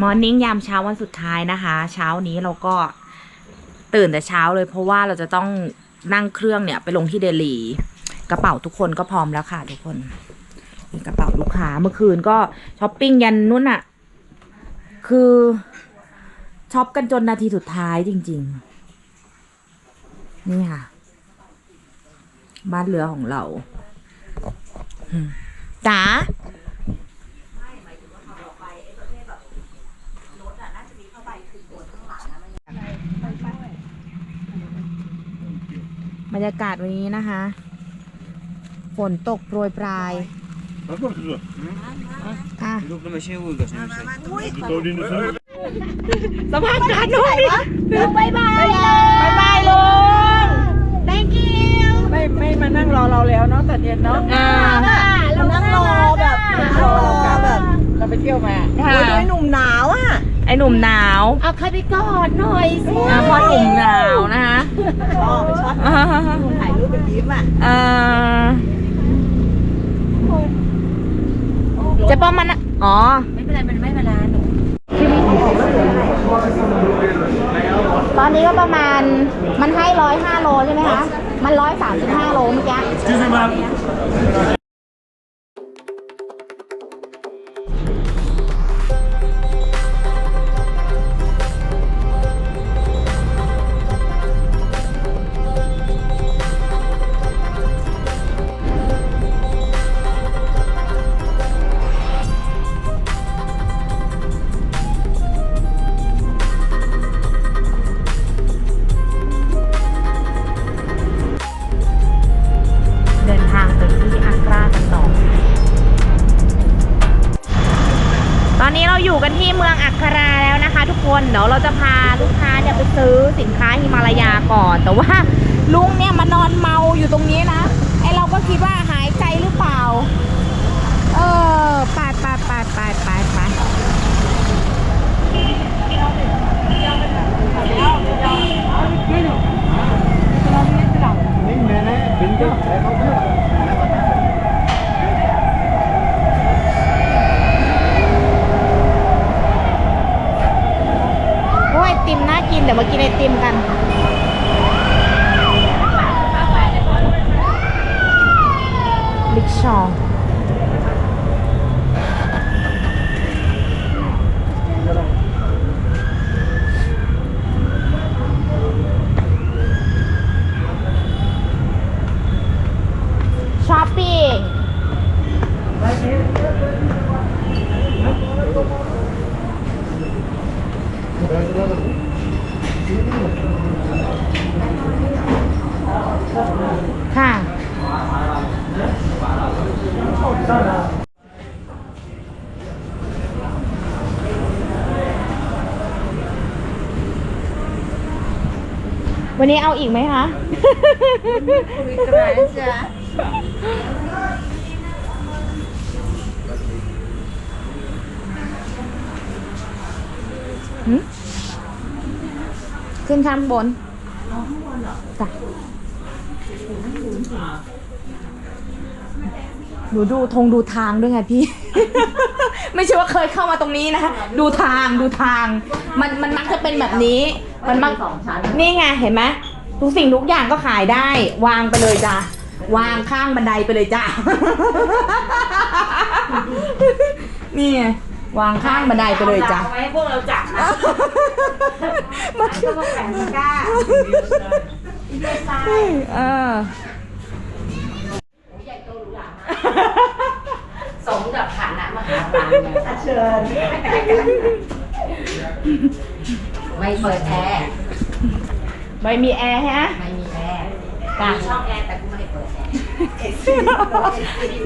มอร์นิ่งยามเช้าวันสุดท้ายนะคะ เช้านี้เราก็ตื่นแต่เช้าเลย เพราะว่าเราจะต้องนั่งเครื่องเนี่ยไปลงที่เดลี กระเป๋าทุกคนก็พร้อมแล้วค่ะทุกคนนี่กระเป๋าลูกค้าเมื่อคืนก็ช้อปปิ้งยันนู่นอะคือช็อปกันจนนาทีสุดท้ายจริง ๆ นี่ค่ะ บ้านเรือของเราจ๋า บรรยากาศวันนี้นะคะ ฝนตกโปรยปลาย Wat wordt er? อะ Doe maar zo goed, dat is niet De dood in de zon. สัมภาษณ์การหน่อยบายบายบายบายลุง thank you ไม่ไม่มานั่งรอเราแล้วเนาะตอนเย็นเนาะ อ่า เรานั่งรอแบบรอเราแบบ เราไปเที่ยวมาค่ะโอ้ยด้วยหนุ่มหนาวอะ ไอหนุ่มหนาวเอาใครไปกอดหน่อยสิอะพอหนุ่มหนาวนะคะอ๋อไปช็อตถ่ายรูปเป็นยิ้มอะเออเจะป้อมมันอะอ๋อ ไม่เป็นไรมันไม่เวลาหนู ตอนนี้ก็ประมาณมันให้ร้อยห้าโลใช่ไหมคะ มันร้อยสามสิบห้าโลเมื่อกี้ อยู่กันที่เมืองอัคราแล้วนะคะ ทุกคนเดี๋ยวเราจะพาลูกค้าเนี่ยไปซื้อสินค้าฮิมาลายาก่อน แต่ว่าลุงเนี่ยมานอนเมาอยู่ตรงนี้นะไอเราก็คิดว่าหายใจหรือเปล่า เออไปไปไปไปไปไปโอ้ยไอติมน่ากิน เดี๋ยวมากินไอติมกัน ลิกชอง ช้อ ปปิ้ค่ะวันนี้เอาอีกไหมคะหึ ขึ้นข้างบนจ้ะหนูดูธงดูทางด้วยไงพี่ ไม่ใช่ว่าเคยเข้ามาตรงนี้นะดูทางดูทาง มันมันมักจะเป็นแบบนี้ มันมักนี่ไงเห็นไหมทุกสิ่งทุกอย่างก็ขายได้ วางไปเลยจ้ะ วางข้างบันไดไปเลยจ้ะนี่ไงวางข้างบันไดไปเลยจ้ะไว้พวกเราจับนะมาแล้วก็แขวนตะกร้าเออสมกับฐานะมหาศาลไงเชิญไม่เปิดแอร์ไม่มีแอร์ฮะ ไม่มี แอร์จ้ะมีช่องแอร์แต่กูไม่ได้เปิดแอร์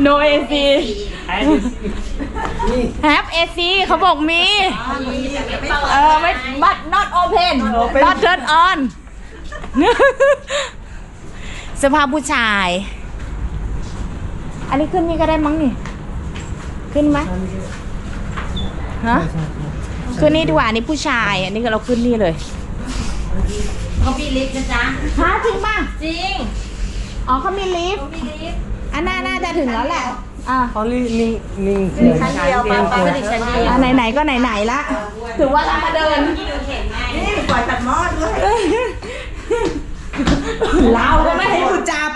no AC have AC เขาบอกมี เออไม่ but not open not turn on เสภาพผู้ชาย อันนี้ขึ้นนี่ก็ได้มั้งนี่ ขึ้นไหมฮะขึ้นนี่ดีกว่าอันนี้ผู้ชาย อันนี้ก็เราขึ้นนี่เลย เขามีลิฟต์นะจ๊ะฮะจริงป่ะ จริงอ๋อเขามีลิฟต์เขามีลิฟต์อันน่าน่าจะถึงแล้วแหละสอะเขานี่นิ่งนิ่งชั้นเดียวไปไปก็ดิฉันเดียวอะไหนๆก็ไหนๆละถือว่าเรามาเดินนี่ปล่อยตัดหม้อด้วยเราก็ไม่ให้กูจับ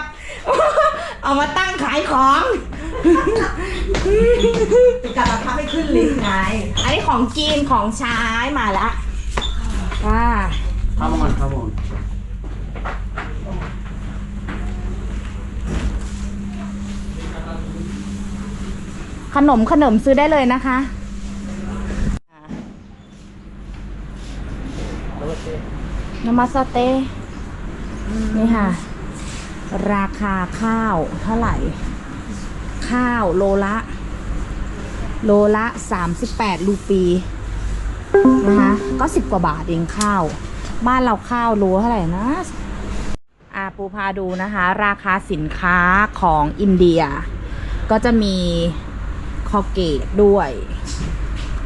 เอามาตั้งขายของกลับมาพักให้ขึ้นลิฟต์ไง อันนี้ของกินของใช้มาละอ่า ครับผมครับผมขนมขนมซื้อได้เลยนะคะ นามาสเต้นี่ค่ะ ราคาข้าวเท่าไหร่ ข้าวโลละ โลละสามสิบแปดรูปีนะคะก็สิบกว่าบาทเองข้าว บ้านเราข้าวโลเท่าไหร่นะอาปูพาดูนะคะ ราคาสินค้าของอินเดีย ก็จะมีคอเกตด้วย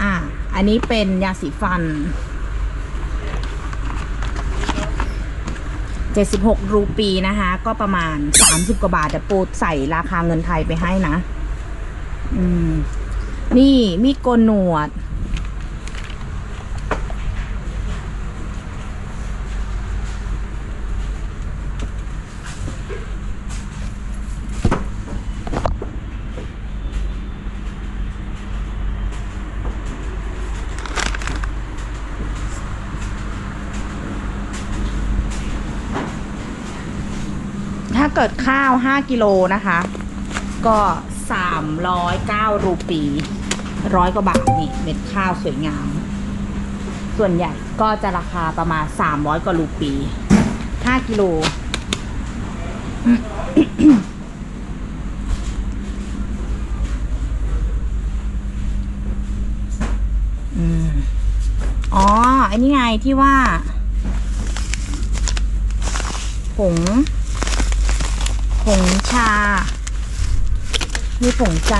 อะ อันนี้เป็นยาสีฟัน 76 รูปีนะคะ ก็ประมาณ 30 กว่าบาทแต่ปูใส่ราคาเงินไทยไปให้นะ อืม นี่มีดโกนหนวด เกิดข้าว 5 กิโลนะคะ ก็ 309 รูปีร้อยกว่าบาทนี่เม็ดข้าวสวยงาม ส่วนใหญ่ก็จะราคาประมาณ 300 กว่ารูปี 5 กิโล อ๋อ อันนี้ไงที่ว่าผง ผงชา มีผงใจ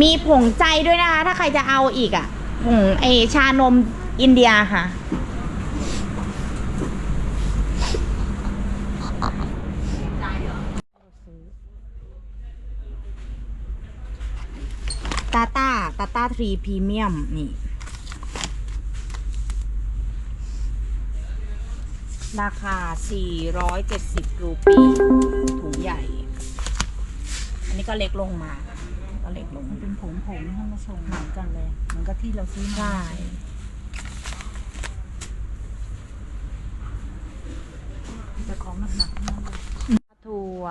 มีผงใจด้วยนะคะ ถ้าใครจะเอาอีกอะ่ะ ผงไอชานมอินเดียค่ะ ตาตาตาตาทรีพรีเมียม นี่ ราคา 470 รูปี ถุงใหญ่ อันนี้ก็เล็กลงมา ก็เล็กลงเป็นผงผงๆท่านผู้ชมเหมือนกันเลย เหมือนกับที่เราซื้อมา ใช่ แต่ของหนักๆนั่นเลยถั่ว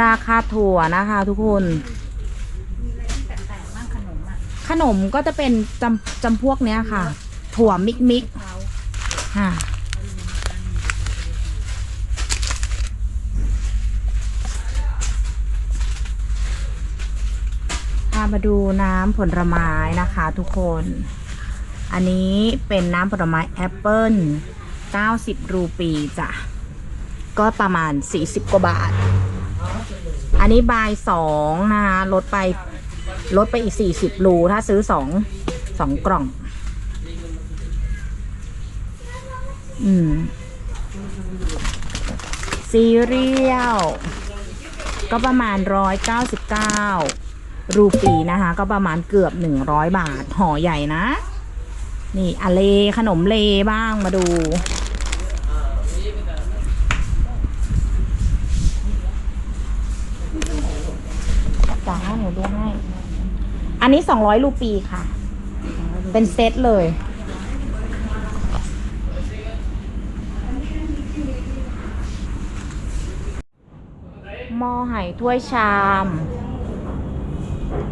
ราคาถั่วนะคะทุกคนแต่บ้างขนมอะขนมก็จะเป็นจำจำพวกเนี้ยค่ะ ถั่วมิกมิกเขาค่ะ มาดูน้ำผลไม้นะคะทุกคน อันนี้เป็นน้ำผลไม้แอปเปิ้ล90 รูปีจ้ะ ก็ประมาณ 40 กว่าบาท อันนี้บายสองนะคะลดไปลดไปอีก 40 รู ถ้าซื้อสองสองกล่อง อืมซีเรียลก็ประมาณ 199 รูปีนะคะ ก็ประมาณเกือบ100บาทห่อใหญ่นะ นี่อะเลขนมเลบ้างมาดูจ้าหนูดูให้ อันนี้200รูปีค่ะ เป็นเซตเลยหม้อไหถ้วยชาม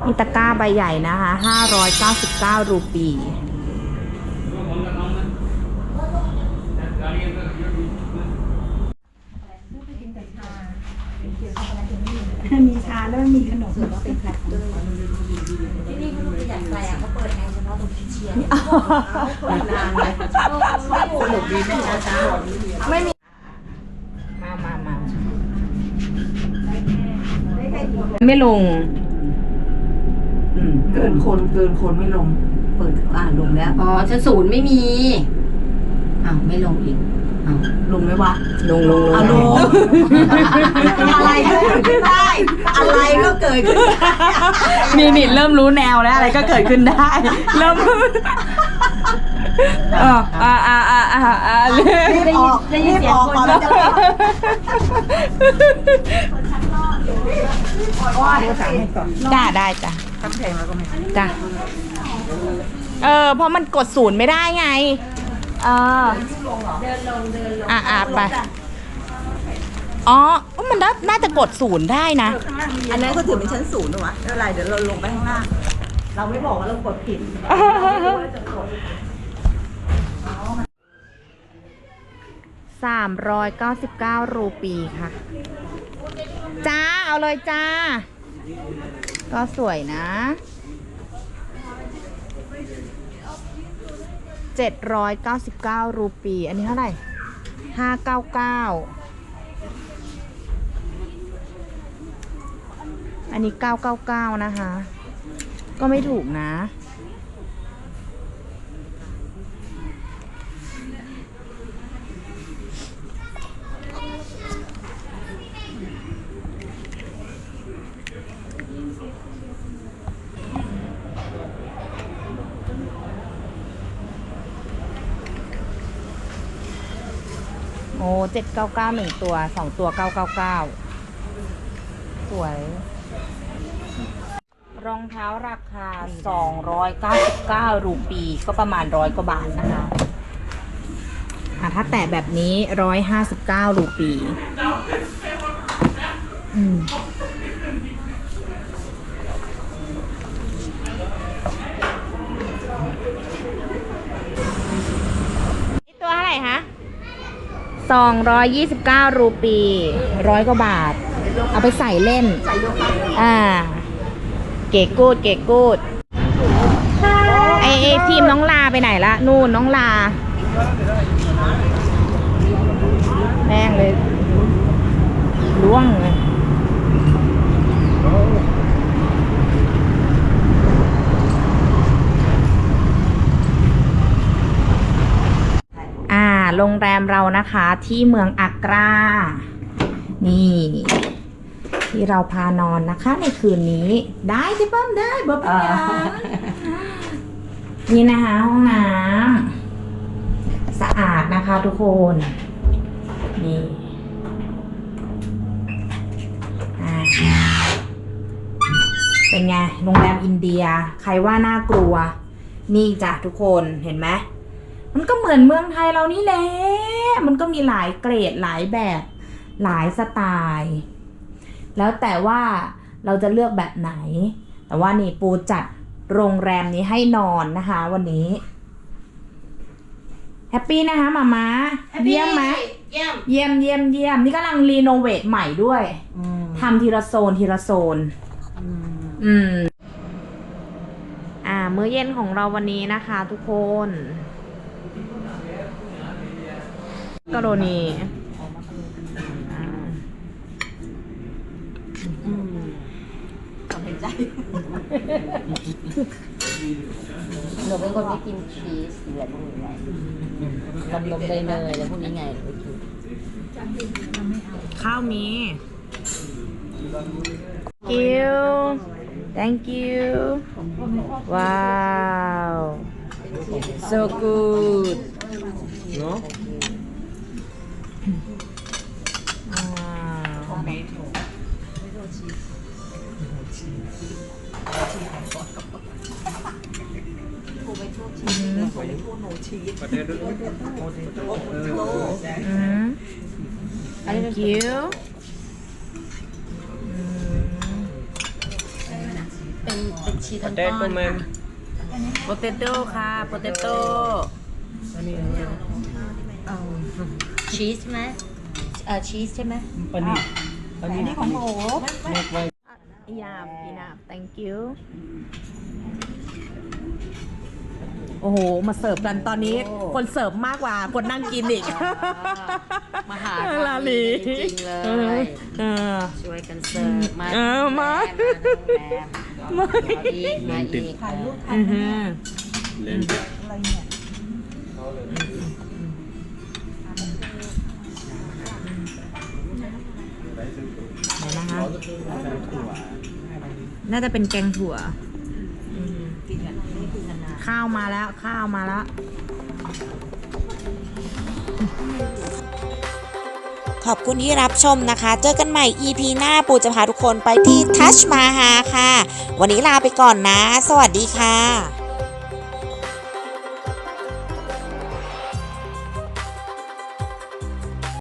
มีตะกร้าใบใหญ่นะคะ599 รูปี มีชาแล้วมีขนมก็เป็นแพลตเตอร์ที่นี่เขาดูขยันแปลกเขาเปิดแอร์เฉพาะตรงที่เชียร์เปิดนานเลยสนุกดีไหมคะไม่มีมามามาไม่ลง เกินคนเกินคนไม่ลง เปิดอ่าลงแล้ว อ๋อชั้นศูนย์ไม่มี อ้าวไม่ลงอีกลุงไหมวะลงลงเอาลุงอะไรก็เกิดขึ้นได้ อะไรก็เกิดขึ้นได้นี่นี่เริ่มรู้แนวแล้วอะไรก็เกิดขึ้นได้ เริ่มเอออ่าอ่าอ่าอ่าอ่าเรื่อยรีบออกรีบออกก่อนแล้วจะรีบว่าเดี๋ยวสั่งให้ก่อนจ้าได้จ้ะ ทั้งเพลงแล้วก็ไม่จ้ะเออเพราะมันกดศูนย์ไม่ได้ไง เออเดินลงเดินลงอ่าอ่าไป อ๋อ มันน่าน่าจะกดศูนย์ได้นะ อันนั้นก็ถือเป็นชั้นศูนย์นะวะไม่เป็นไรเดี๋ยวเราลงไปข้างล่าง เราไม่บอกว่าเรากดผิดสามร้อยเก้าสิบเก้ารูปีค่ะ จ้า เอาเลยจ้า ก็สวยนะเจ็ดร้อยเก้าสิบเก้ารูปี อันนี้เท่าไหร่ห้าเก้าเก้าอันนี้เก้าเก้าเก้านะคะ ก็ไม่ถูกนะ โอ้ เจ็ดเก้าเก้าหนึ่งตัวสองตัวเก้าเก้าเก้าสวย รองเท้าราคาสองร้อยเก้าสิบเก้ารูปีก็ประมาณร้อยกว่าบาทนะคะอะถ้าแตะแบบนี้ร้อยห้าสิบเก้ารูปี อืม 229 รูปีร้อยกว่าบาท เอาไปใส่เล่น อ่า เก๋กูด เก๋กูดไอ้ทีมน้องลาไปไหนละ นู่นน้องลา แม่งเลยล่วงเลย โรงแรมเรานะคะที่เมืองอักรา นี่ ที่เราพานอนนะคะ ในคืนนี้ ได้ใช่ป้มได้บ๊อกไปยังนี่นะคะห้องน้ำสะอาดนะคะทุกคน นี่อ่าเป็นไงโรงแรมอินเดีย ใครว่าน่ากลัว นี่จ้ะทุกคนเห็นไหม มันก็เหมือนเมืองไทยเรานี่แหละ มันก็มีหลายเกรดหลายแบบหลายสไตล์ แล้วแต่ว่าเราจะเลือกแบบไหน แต่ว่านี่ปูจัดโรงแรมนี้ให้นอนนะคะวันนี้แฮปปี้นะคะมามาเยี่ยมไหมเยี่ยมเยี่ยมเยี่ยมเยี่ยมนี่กำลังรีโนเวทใหม่ด้วยทำทีละโซนทีละโซน อืม อ่า มื้อเย็นของเราวันนี้นะคะทุกคน กรณีอ่าความเห็นใจหนูเป็นคนไม่กินชีสอะไรพวกนี้ไงนมนมเนยเนยอะไรพวกนี้ไงหนูไม่กินข้าวมี thank you thank you ว้าว so good No? ว้าวอืม thank you เป็นเป็นชีสทันต้อนค่ะ potato ค่ะโปเตโต้ชีสใช่ไหมอ่าชีสใช่ไหมปนิ อันนี้ของหนู Make white. ยามพี่นาบ thank you โอ้โห มาเสิร์ฟกันตอนนี้คนเสิร์ฟมากกว่า คนนั่งกินอีก มหาลาลี จริงๆเลเออยเออ ช่วยกันเสิร์ฟมาเออมา มาอีกมาอีกถ่ายรูปอือฮึอะไรเนี่ย น่าจะเป็นแกงถั่ว ข้าวมาแล้ว ข้าวมาแล้ว ขอบคุณที่รับชมนะคะ เจอกันใหม่ EP หน้าปูจะพาทุกคนไปที่ทัชมาฮาค่ะ วันนี้ลาไปก่อนนะ สวัสดีค่ะ